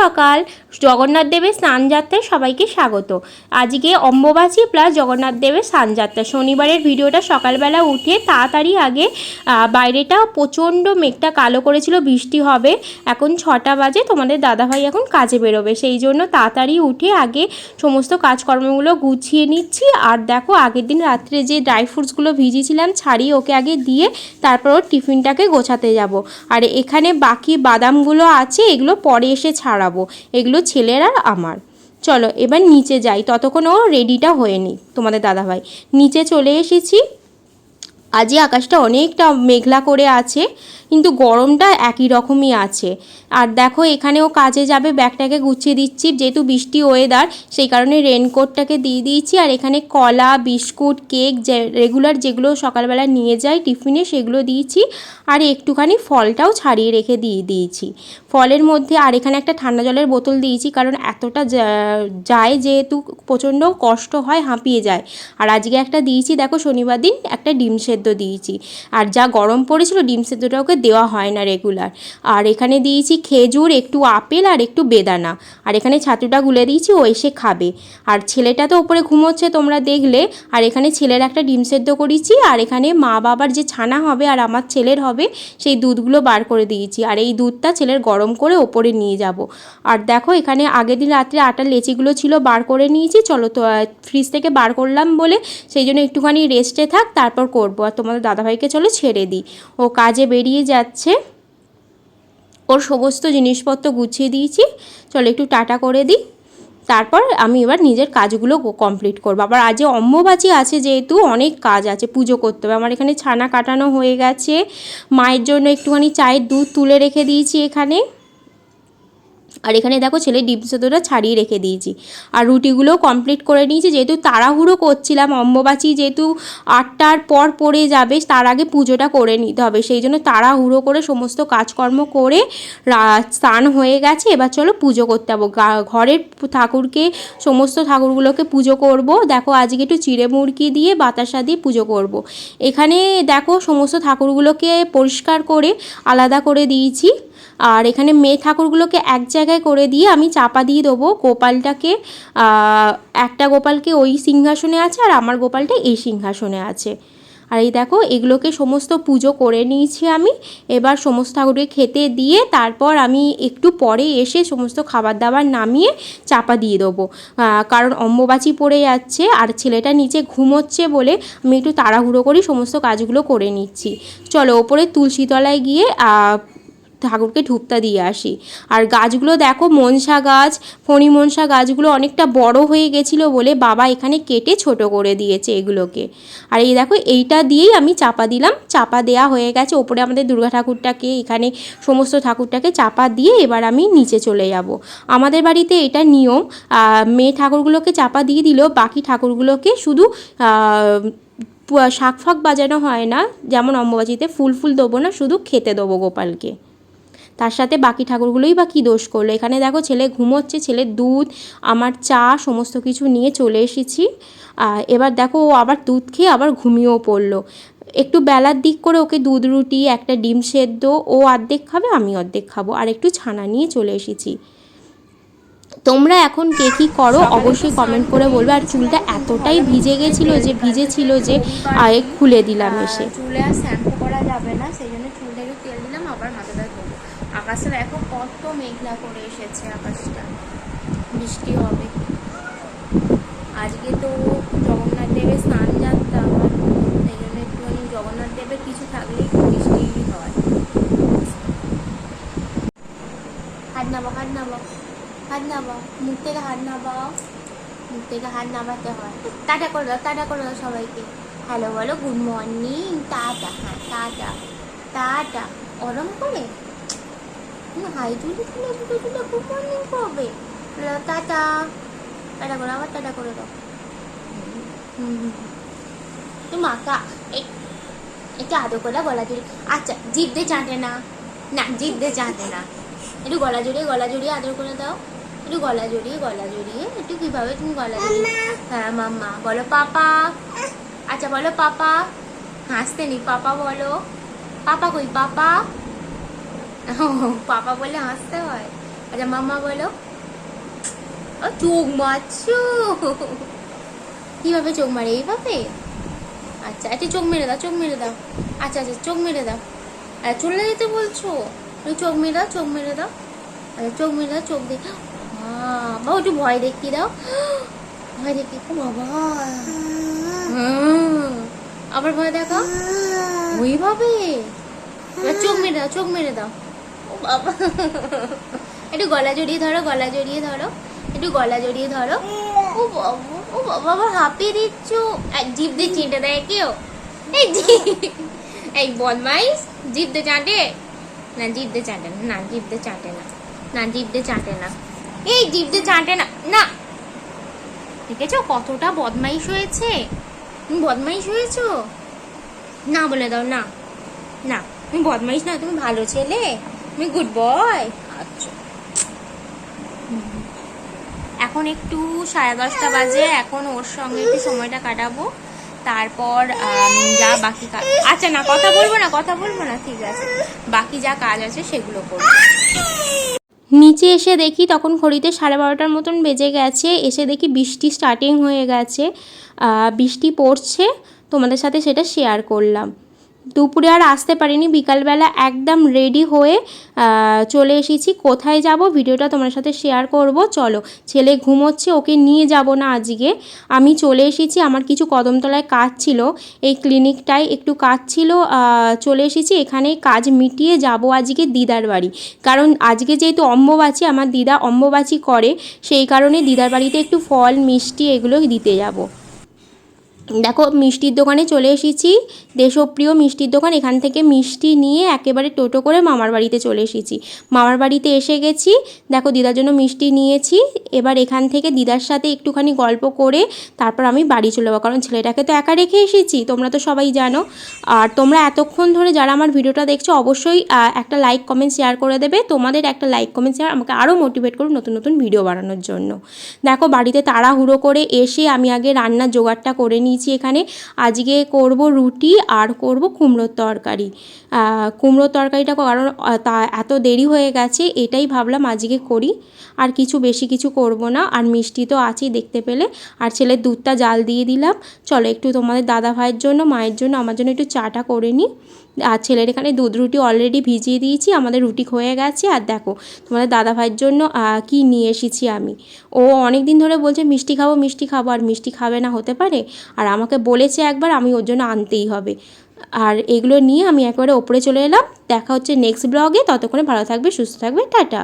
সকাল জগন্নাথ দেবের স্নানযাত্রায় সবাইকে স্বাগত। আজকে অম্বুবাচী প্লাস জগন্নাথ দেবের স্নানযাত্রা শনিবারের ভিডিওটা সকালবেলা উঠে তাড়াতাড়ি আগে বাইরেটা প্রচণ্ড মেঘটা কালো করেছিল, বৃষ্টি হবে। এখন ছটা বাজে, তোমাদের দাদাভাই এখন কাজে বেরোবে। সেই জন্য তাড়াতাড়ি উঠে আগে সমস্ত কাজকর্মগুলো গুছিয়ে নিচ্ছি। আর দেখো, আগের দিন রাত্রে যে ড্রাই ফ্রুটসগুলো ভিজিয়েছিলাম, ছাড়িয়ে ওকে আগে দিয়ে তারপর টিফিনটাকে গোছাতে যাব। আর এখানে বাকি বাদামগুলো আছে, এগুলো পরে এসে ছাড়াবো। এগুলো ছেলের আর আমার। চলো, এবার নিচে যাই। ততক্ষণ ও রেডিটা হয়ে নি তোমাদের দাদাভাই। নিচে চলে এসেছি। আজই আকাশটা অনেকটা মেঘলা করে আছে, কিন্তু গরমটা একই রকমই আছে। আর দেখো, এখানেও কাজে যাবে, ব্যাগটাকে গুছিয়ে দিচ্ছি, যেহেতু বৃষ্টি ওয়েদার সেই কারণে রেনকোটটাকে দিয়ে দিয়েছি। আর এখানে কলা, বিস্কুট, কেক, যে রেগুলার যেগুলো সকালবেলা নিয়ে যাই টিফিনে, সেগুলো দিয়েছি। আর একটুখানি ফলটাও ছাড়িয়ে রেখে দিয়ে দিয়েছি। ফলের মধ্যে, আর এখানে একটা ঠান্ডা জলের বোতল দিয়েছি, কারণ এতটা যায় যেহেতু প্রচণ্ড কষ্ট হয়, হাঁপিয়ে যায়। আর আজকে একটা দিয়েছি, দেখো শনিবার দিন, একটা ডিম সেদ্ধ। দিয়েছি। আর যা গরম পড়েছিল ডিম সেদ্ধটা ওকে দেওয়া হয় না রেগুলার আর এখানে দিয়েছি খেজুর, একটু আপেল আর একটু বেদানা। আর এখানে ছাতুটা গুলে দিয়েছি, ও এসে খাবে। আর ছেলেটা তো ওপরে ঘুমোচ্ছে তোমরা দেখলে। আর এখানে ছেলের একটা ডিম সেদ্ধ করেছি। আর এখানে মা বাবার যে ছানা হবে আর আমার ছেলের হবে, সেই দুধগুলো বার করে দিয়েছি। আর এই দুধটা ছেলের গরম করে ওপরে নিয়ে যাব। আর দেখো এখানে আগের দিন রাত্রে আটার লেচিগুলো ছিল বার করে নিয়েছি। চলো তো ফ্রিজ থেকে বার করলাম বলে। সেই জন্য একটুখানি রেস্টে থাক, তারপর করব। আর তোমাদের দাদাভাইকে চলো ছেড়ে দিই। ও কাজে বেরিয়ে যাচ্ছে। ওর সমস্ত জিনিসপত্র গুছিয়ে দিয়েছি। চলো একটু টাটা করে দিই। তারপর আমি এবার নিজের কাজগুলো কমপ্লিট করব। আবার আজ অম্বুবাচী আছে যেহেতু, অনেক কাজ আছে, পুজো করতে হবে। আমার এখানে ছানা কাটানো হয়ে গেছে। মায়ের জন্য একটুখানি চায়ের দুধ তুলে রেখে দিয়েছি এখানে। আর এখানে দেখো ছেলে ডিম সেদ্ধটা ছাড়িয়ে রেখে দিয়েছি। আর রুটিগুলোও কমপ্লিট করে নিয়েছি, যেহেতু তাড়াহুড়ো করছিলাম, অম্বুবাচী যেহেতু আটটার পর পড়ে যাবে, তার আগে পুজোটা করে নিতে হবে। সেই জন্য তাড়াহুড়ো করে সমস্ত কাজকর্ম করে স্নান হয়ে গেছে। এবার চলো পুজো করতে গা- ঘরের ঠাকুরকে, সমস্ত ঠাকুরগুলোকে পুজো করব। দেখো আজকে একটু চিড়ে মুরগি দিয়ে বাতাসা দিয়ে পুজো করব। এখানে দেখো সমস্ত ঠাকুরগুলোকে পরিষ্কার করে আলাদা করে দিয়েছি। আর এখানে মেয়ে ঠাকুরগুলোকে এক জায়গায় করে দিয়ে আমি চাপা দিয়ে দেবো। গোপালটাকে একটা গোপালকে ওই সিংহাসনে আছে আর আমার গোপালটা এই সিংহাসনে আছে। আর এই দেখো, এগুলোকে সমস্ত পুজো করে নিয়েছি আমি। এবার সমস্ত ঠাকুরকে খেতে দিয়ে তারপর আমি একটু পরে এসে সমস্ত খাবার দাবার নামিয়ে চাপা দিয়ে দেবো। কারণ অম্বুবাচী পড়ে যাচ্ছে আর ছেলেটা নিচে ঘুমোচ্ছে বলে আমি একটু তাড়াহুড়ো করি সমস্ত কাজগুলো করে নিচ্ছি। চলো, ওপরে তুলসীতলায় গিয়ে ঠাকুরকে ধূপটা দিয়ে আসি। আর গাছগুলো দেখো, মনসা গাছ, ফণি মনসা গাছগুলো অনেকটা বড় হয়ে গেছিল বলে বাবা এখানে কেটে ছোট করে দিয়েছে এগুলোকে। আর এই দেখো, এইটা দিয়েই আমি চাপা দিলাম। চাপা দেয়া হয়ে গেছে। ওপরে আমাদের দুর্গা ঠাকুরটাকে, এখানে সমস্ত ঠাকুরটাকে চাপা দিয়ে এবার আমি নিচে চলে যাব। আমাদের বাড়িতে এটা নিয়ম। মেয়ে ঠাকুরগুলোকে চাপা দিয়ে দিলেও বাকি ঠাকুরগুলোকে শুধু শাক ফাক বাজানো হয় না। যেমন অম্বুবাচিতে ফুল ফুল দেবো না, শুধু খেতে দেবো গোপালকে। তার সাথে বাকি ঠাকুরগুলোই বা কী দোষ করল? এখানে দেখো ছেলে ঘুমোচ্ছে ছেলে দুধ আমার চা সমস্ত কিছু নিয়ে চলে এসেছি। এবার দেখো ও আবার দুধ খেয়ে আবার ঘুমিয়েও পড়ল। একটু বেলার দিক করে ওকে দুধ রুটি একটা ডিম সেদ্ধ ও অর্ধেক খাবে আমি অর্ধেক খাব আর একটু ছানা নিয়ে চলে এসেছি। তোমরা এখন কে কী করো অবশ্যই কমেন্ট করে বলবে। আর চুলটা এতটাই ভিজে গেছিল যে ভিজে ছিল যে আয় খুলে দিলাম এসে। চুলে আর শ্যাম্পু করা যাবে না সেই জন্য চুলটা একটু তেল দিলাম আবার মাথাটা আকাশটা দেখো কত মেঘলা করে এসেছে আকাশটা। বৃষ্টি হবে। আজকে তো জগন্নাথ দেবের স্নান যাত্রা আমার, সেই জন্য একটুখানি জগন্নাথ দেবের কিছু থাকলেই বৃষ্টি হয়। হাত নামাও হাত নামাও হাত নামাও, মুখ থেকে হাত নামাও, মুখ থেকে হাত নামাতে হয়। টাটা করে দাও, টাটা করে দাও সবাইকে। হ্যালো বলো, গুড মর্নিং, টাটা হ্যাঁ টাটা টাটা ওরম করে হাই তুলে তুলে তুলে তুলে গুড মর্নিং করবে টাটা টাটা করে আবার টাটা করে দাও। হুম তুমি মাকা একটু আদর করে গলা জুড়ে। আচ্ছা জিভ দিয়ে চাটে না। না জিভ দিয়ে চাটে না। একটু গলা জড়িয়ে গলা জড়িয়ে আদর করে দাও। একটু গলা জড়িয়ে গলা জড়িয়ে একটু কীভাবে তুমি গলা জড়িয়ে হ্যাঁ মাম্মা বলো পাপা। আচ্ছা বলো পাপা। হাসতে নি পাপা বলো। পাপা কই পাপা? পাপা বলে হাসতে হয়। আচ্ছা মাম্মা বলো। ও চোখ মারছো। কীভাবে চোখ মারে? এইভাবে? আচ্ছা একটু চোখ মেরে দাও, চোখ মেরে দাও। আচ্ছা আচ্ছা চোখ মেরে দাও। আর চলে যেতে বলছো? ওই চোখ মেরে দাও, চোখ মেরে দাও। আচ্ছা চোখ মেরে দাও, চোখ দেখে বাবা একটু ভয় দেখিয়ে দাও। ভয় দেখি বাবা। আবার ভয় দেখাও? ওইভাবে? চোখ মেরে দাও, চোখ মেরে দাও। বাবা। একটু গলা জড়িয়ে ধরো, গলা জড়িয়ে ধরো, একটু গলা জড়িয়ে ধরো। ও বাবা ও বাবা আবার হাঁপিয়ে দিচ্ছ। জিভ দিয়ে চিনতে দেয় কেউ এই এই বদমাইশ, জিভ দিয়ে চাটে। না, জিভ দিয়ে চাটে না না, জিভ দিয়ে চাটে না। না, জিভ দিয়ে চাটে না। এই জিভ দিয়ে চাটে না না। দেখেছ কতটা বদমাইশ হয়েছে? তুমি বদমাইশ হয়েছো? না বলে দাও, না। না, তুমি বদমাইশ না তুমি ভালো ছেলে। তুমি গুড বয় আচ্ছা। এখন একটু সাড়ে দশটা বাজে, এখন ওর সঙ্গে একটু সময়টা কাটাবো। তারপর যা বাকি কাজ আচ্ছা না, কথা বলব না, কথা বলব না, ঠিক আছে। বাকি যা কাজ আছে সেগুলো করব। নিচে এসে দেখি তখন ঘড়িতে সাড়ে বারোটার মতন বেজে গেছে, এসে দেখি বৃষ্টি স্টার্টিং হয়ে গেছে। বৃষ্টি পড়ছে, তোমাদের সাথে সেটা শেয়ার করলাম। দুপুরে আর আসতে পারিনি। বিকালবেলা একদম রেডি হয়ে চলে এসেছি। কোথায় যাব? ভিডিওটা তোমার সাথে শেয়ার করব। চলো, ছেলে ঘুমোচ্ছে, ওকে নিয়ে যাব না আজকে। আমি চলে এসেছি। আমার কিছু কদমতলায় কাজ ছিল। এই ক্লিনিকটায় একটু কাজ ছিল চলে এসেছি। এখানে কাজ মিটিয়ে যাব আজকে দিদার বাড়ি। কারণ আজকে যেহেতু অম্বুবাচী, আমার দিদা অম্বুবাচী করে, সেই কারণে দিদার বাড়িতে একটু ফল, মিষ্টি এগুলো দিতে যাব। দেখো মিষ্টির দোকানে চলে এসেছি। দেশপ্রিয় মিষ্টির দোকান, এখান থেকে মিষ্টি নিয়ে একেবারে টোটো করে মামার বাড়িতে চলে এসেছি। মামার বাড়িতে এসে গেছি, দেখো দিদার জন্য মিষ্টি নিয়েছি। এবার এখান থেকে দিদার সাথে একটুখানি গল্প করে তারপর আমি বাড়ি চলে যাব। কারণ ছেলেটাকে তো একা রেখে এসেছি, তোমরা তো সবাই জানো। আর তোমরা এতক্ষণ ধরে যারা আমার ভিডিওটা দেখছ, অবশ্যই একটা লাইক কমেন্ট শেয়ার করে দেবে। তোমাদের একটা লাইক কমেন্ট শেয়ার আমাকে আরও মোটিভেট করুন নতুন নতুন ভিডিও বানানোর জন্য। দেখো বাড়িতে তাড়াহুড়ো করে এসে আমি আগে রান্নার জোগাড়টা করে নিয়েছি এখানে। আজকে করব রুটি আর করব কুমড়োর তরকারি। কুমড়োর তরকারিটা কারণ তা এত দেরি হয়ে গেছে, এটাই ভাবলাম আজকে করি। আর কিছু বেশি কিছু করব না। আর মিষ্টি তো আছেই দেখতে পেলে। আর ছেলের দুধটা জাল দিয়ে দিলাম। চলো একটু তোমাদের দাদা ভাইয়ের জন্য, মায়ের জন্য, আমার জন্য একটু চাটা করে নিই। আর ছেলের এখানে দুধ রুটি অলরেডি ভিজিয়ে দিয়েছি, আমাদের রুটি হয়ে গেছে। আর দেখো, তোমাদের দাদা ভাইয়ের জন্য কি নিয়ে এসেছি আমি। ও অনেক দিন ধরে বলছে, মিষ্টি খাব মিষ্টি খাব। আর মিষ্টি খাবে না হতে পারে। আর আমাকে বলেছে একবার, আমি ওর জন্য আনতেই হবে। আর এগুলো নিয়ে আমি একবারে ওপরে চলে এলাম। দেখা হচ্ছে নেক্সট ব্লগে ততক্ষণে ভালো থাকবে, সুস্থ থাকবে। টাটা।